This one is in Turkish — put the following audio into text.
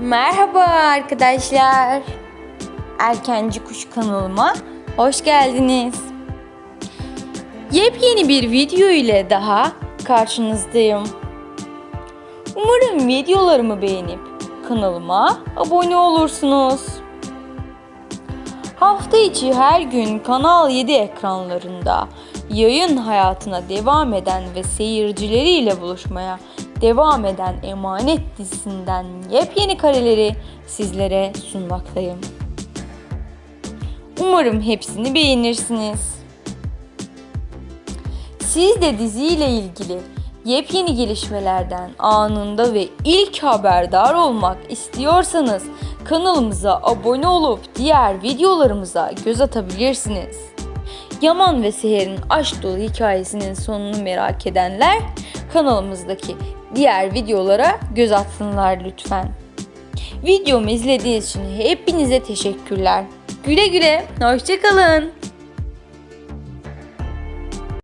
Merhaba arkadaşlar. Erkenci Kuş kanalıma hoş geldiniz. Yepyeni bir video ile daha karşınızdayım. Umarım videolarımı beğenip kanalıma abone olursunuz. Hafta içi her gün Kanal 7 ekranlarında yayın hayatına devam eden ve seyircileriyle buluşmaya devam eden Emanet dizisinden yepyeni kareleri sizlere sunmaktayım. Umarım hepsini beğenirsiniz. Siz de diziyle ilgili yepyeni gelişmelerden anında ve ilk haberdar olmak istiyorsanız kanalımıza abone olup diğer videolarımıza göz atabilirsiniz. Yaman ve Seher'in aşk dolu hikayesinin sonunu merak edenler kanalımızdaki diğer videolara göz atsınlar lütfen. Videomu izlediğiniz için hepinize teşekkürler. Güle güle, hoşçakalın.